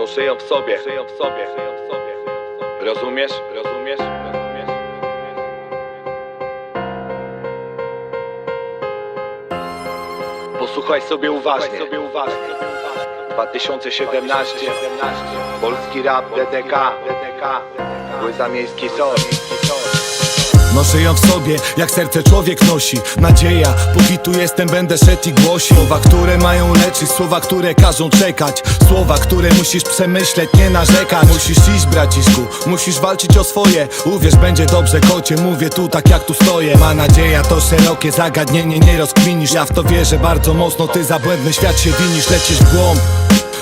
To szyją w sobie, szyją w sobie, szyją w sobie. Rozumiesz? Rozumiesz? Rozumiesz? Posłuchaj sobie uważnie. sobie uważnie. 2017 Polski rap DDK DDK Łyza Miejski Sos Noszę ją w sobie, jak serce człowiek nosi. Nadzieja, póki tu jestem będę szedł i głosił. Słowa, które mają leczyć, słowa, które każą czekać. Słowa, które musisz przemyśleć, nie narzekać. Musisz iść braciszku, musisz walczyć o swoje. Uwierz, będzie dobrze kocie, mówię tu tak jak tu stoję. Ma nadzieja to szerokie zagadnienie, nie rozkminisz. Ja w to wierzę bardzo mocno, ty za błędny świat się winisz. Lecisz w głąb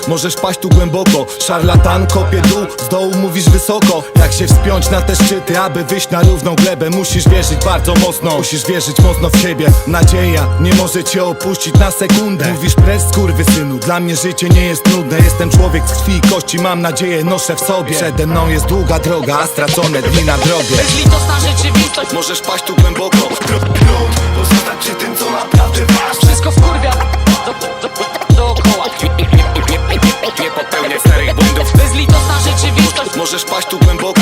Możesz paść tu głęboko, szarlatan kopie dół Z dołu mówisz wysoko, jak się wspiąć na te szczyty Aby wyjść na równą glebę? Musisz wierzyć bardzo mocno, musisz wierzyć mocno w siebie. Nadzieja nie może cię opuścić na sekundę. Mówisz pres synu, dla mnie życie nie jest nudne Jestem człowiek z krwi i kości, mam nadzieję noszę w sobie. Przede mną jest długa droga, a stracone dni na drogę. Bezlitosna rzeczywistość. Możesz paść tu głęboko. Pozostać przy tym co naprawdę ważne Wszystko wkurwia starych błędów. Bezlitosna rzeczywistość. Możesz paść tu głęboko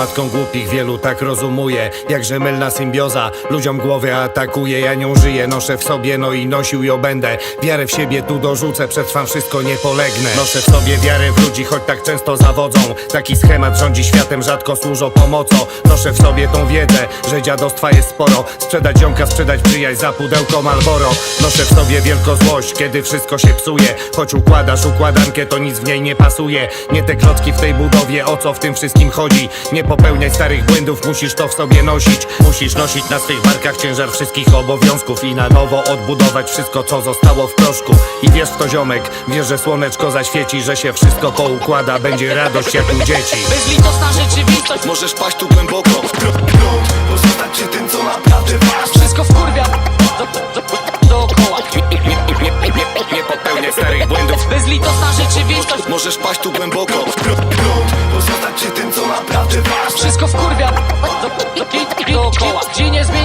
matką głupich wielu tak rozumuje Jakże mylna symbioza. Ludziom głowy atakuje Ja nią żyję, noszę w sobie No i nosił ją będę. Wiarę w siebie tu dorzucę Przetrwam wszystko, nie polegnę Noszę w sobie wiarę w ludzi Choć tak często zawodzą. Taki schemat rządzi światem Rzadko służą pomocą. Noszę w sobie tą wiedzę Że dziadostwa jest sporo. Sprzedać ziomka, sprzedać przyjaźń Za pudełko Malboro Noszę w sobie wielką złość Kiedy wszystko się psuje. Choć układasz układankę To nic w niej nie pasuje. Nie te klocki w tej budowie O co w tym wszystkim chodzi? Nie popełniaj starych błędów Musisz to w sobie nosić. Musisz nosić na swych barkach Ciężar wszystkich obowiązków I na nowo odbudować wszystko co zostało w proszku. I wiesz w to ziomek Wiesz, że słoneczko zaświeci Że się wszystko poukłada Będzie radość jak u dzieci. Bezlitosna rzeczywistość. Możesz paść tu głęboko. Pozostać przy tym co naprawdę ważne Wszystko wkurwia. Do, do, do, dookoła. Nie popełniaj starych błędów. Bezlitosna rzeczywistość. Możesz paść tu głęboko ważne Wszystko wkurwia do, do, do, dookoła Gdzie nie zmienia